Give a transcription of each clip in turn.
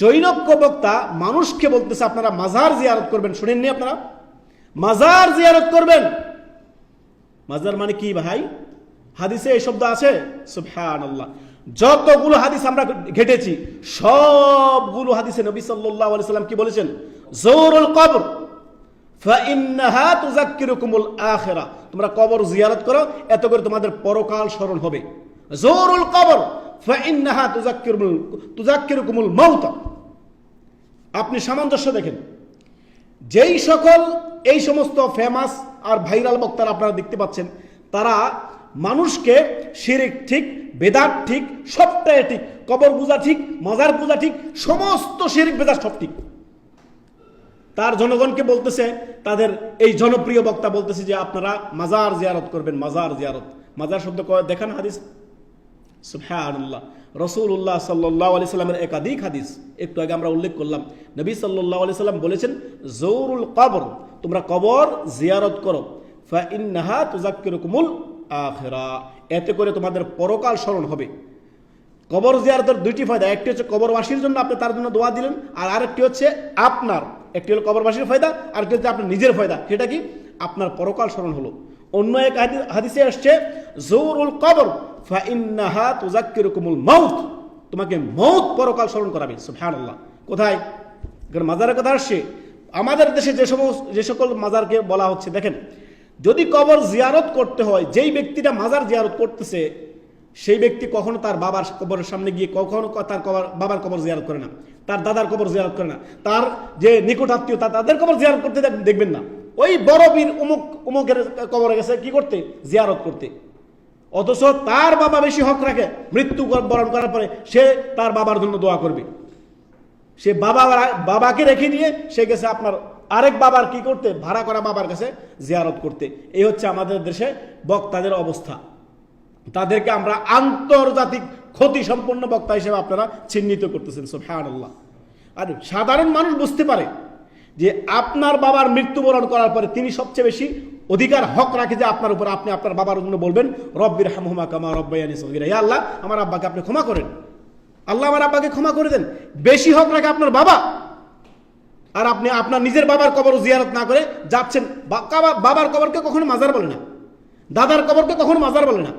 জৈনজ্ঞ বক্তা মানুষকে বলতেছে, আপনারা মাজার জিয়ারত করবেন, শুনেননি আপনারা? মাজার জিয়ারত করবেন। মাজার মানে কি ভাই? হাদিসে এই শব্দ আছে? আল্লাহ যতগুলো হাদিস আমরা ঘেটেছি, সবগুলো হাদিসে নবী আলাইহি সাল্লাম কি বলেছেন? জোরুল কবর। তোমরা কবর জিয়ারত করো, এত করে তোমাদের পরকাল স্মরণ হবে। জোরুল কবর। ফাইন্নাহা তুযাক্কিরুল, তুযাক্কিরুকুমুল মাউত। আপনি সামঞ্জস্য দেখেন, যেই সকল, এই সমস্ত ফেমাস আর ভাইরাল বক্তারা আপনারা দেখতে পাচ্ছেন, তারা মানুষকে শিরিক ঠিক, বেদাত ঠিক, সবটাই ঠিক, কবর পূজা ঠিক, মাজার পূজা ঠিক, সমস্ত শিরিক, বেদাত সব ঠিক। তার জনগণকে বলতেছে, তাদের এই জনপ্রিয় বক্তা বলতেছে যে আপনারা মাজার জিয়ারত করবেন, মাজার জিয়ারত। মাজার শব্দ দেখান হাদিস। সুবহানাল্লাহ। রসুল্লাহ সাল্লাহ আলি সাল্লামের একাধিক হাদিস। একটু আগে আমরা উল্লেখ করলাম, নবী সাল্লাহ আলি সাল্লাম বলেছেন, জৌরুল কবর, তোমরা কবর জিয়ারত করো। ফা ইন্নাহা তুজাক্কিরুকুমুল আখিরা। এতে করে তোমাদের পরকাল স্মরণ হবে। কবর জিয়ারতের দুইটি ফায়দা, একটি হচ্ছে কবরবাসীর জন্য আপনি তার জন্য দোয়া দিলেন, আর আরেকটি হচ্ছে আপনার। একটি হলো কবরবাসীর ফায়দা, আরেকটি হচ্ছে আপনার নিজের ফায়দা। সেটা কি? আপনার পরকাল স্মরণ হলো। অন্য এক হাদি- হাদিসে আসছে জৌরুল কবর, ফাইন্নাহা তুজাক্কিরুকুমুল মাউত। তোমাকে মৌত পরকাল স্মরণ করাবে, সুবহানাল্লাহ। কোথায়? মাজারের কথা আসছে। আমাদের দেশে যে সমস্ত যে সকল মাজারকে বলা হচ্ছে, দেখেন, যদি কবর জিয়ারত করতে হয়, যেই ব্যক্তিটা মাজার জিয়ারত করতেছে, সেই ব্যক্তি কখনো তার বাবার কবরের সামনে গিয়ে কখনো তার কবর বাবার কবর জিয়ারত করে না। তার দাদার কবর জিয়ারত করে না। তার যে নিকট আত্মীয়, তা তাদের কবর জিয়ারত করতে দেখবেন না। ওই বড় বীর উমুক উমুকের কবরে গেছে, কি করতে? জিয়ারত করতে। অথচ তার বাবা বেশি হক রাখে, মৃত্যু বরণ করার পরে সে তার বাবার জন্য দোয়া করবে। সে বাবা বাবাকে রেখে নিয়ে সে গেছে আপনার আরেক বাবার কি করতে? ভাড়া করা বাবার কাছে জিয়ারত করতে। এই হচ্ছে আমাদের দেশে বক্তাদের অবস্থা। তাদেরকে আমরা আন্তর্জাতিক ক্ষতি সম্পন্ন বক্তা হিসেবে আপনারা চিহ্নিত করতেছেন সোফান আল্লাহ আর সাধারণ মানুষ বুঝতে পারে যে আপনার বাবার মৃত্যুবরণ করার পরে তিনি সবচেয়ে বেশি অধিকার হক রাখে যে আপনার উপর আপনি আপনার বাবার জন্য বলবেন রব্বির হামহুমা কামা রব্বায়ানি সগিরা। ইয়া আল্লাহ, আমার আব্বাকে আপনি ক্ষমা করেন। আল্লাহ আমার আব্বাকে ক্ষমা করে দেন। বেশি হক রাখে আপনার বাবা। আর আপনি আপনার নিজের বাবার কবর জিয়ারত না করে যাচ্ছেন। বাবার কবরকে কখনো মাজার বলে না। দাদার কবরকে কখনো মাজার বলে না।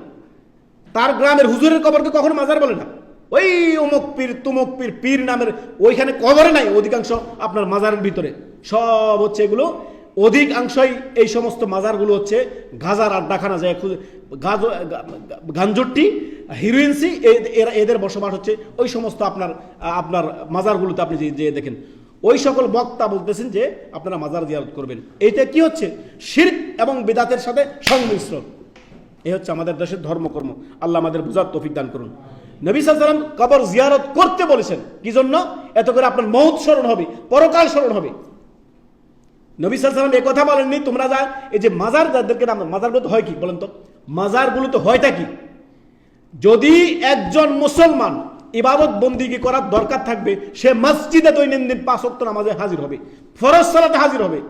তার গ্রামের হুজুরের কবরকে কখনো মাজার বলে না। ওই অমুক পীর, তুমুক পীর পীর নামের ওইখানে কবরে নাই অধিকাংশ আপনার মাজারের ভিতরে। সব হচ্ছে এগুলো অধিকাংশই এই সমস্ত মাজারগুলো হচ্ছে গাজার আড্ডাখানা যায় খুব- গাজো গা- গা- গাঞ্জট্টি হিরোইনসি এরা এদের বসবাস হচ্ছে ওই সমস্ত আপনার আপনার মাজারগুলোতে আপনি যে দেখেন। ওই সকল বক্তা বলতেছেন যে আপনারা মাজার জিয়ারত করবেন। এইটা কি হচ্ছে? শির্ক এবং বেদাতের সাথে সংমিশ্রণ। এই হচ্ছে আমাদের দেশের ধর্মকর্ম। আল্লাহ আমাদের বুঝার তৌফিক দান করুন। নবী সাল্লাম কবর জিয়ারত করতে বলেছেন। কি জন্য? এত করে আপনার মহৎ স্মরণ হবে, পরকাল স্মরণ হবে। নবী সাল্লাম এ কথা বলেননি, তোমরা যা এই যে মাজার যাদেরকে নাম মাজারগুলো তো হয় কি, বলেন তো? মাজারগুলো তো হয়টা কি? যদি একজন মুসলমান ইবাদত বন্দিগি করার দরকার থাকবে, সে মসজিদে দৈনন্দিন পাঁচ ওয়াক্ত নামাজে হাজির হবে, ফরজ সালাতে হাজির হবে।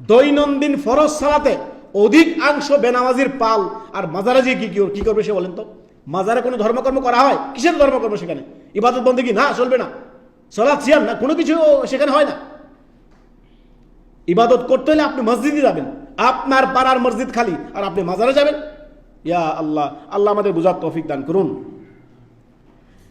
দৈনন্দিন ফরজ সালাতে অধিকাংশ বেনামাজির পাল আর মাজারে যে কি কি- কি করবে সে বলেন তো? মাজারে কোনো ধর্মকর্ম করা হয়? কিসের ধর্মকর্ম সেখানে? ইবাদত বন্দিগি না, চলবে না। সলাৎ, সিয়াম না, কোনো কিছু সেখানে হয় না। ইবাদত করতে হলে আপনি মসজিদে যাবেন। আপনার পাড়ার মসজিদ খালি, আর আপনি মাজারে যাবেন। ইয়া আল্লাহ আল্লাহ আমাদের বুঝার তৌফিক দান করুন।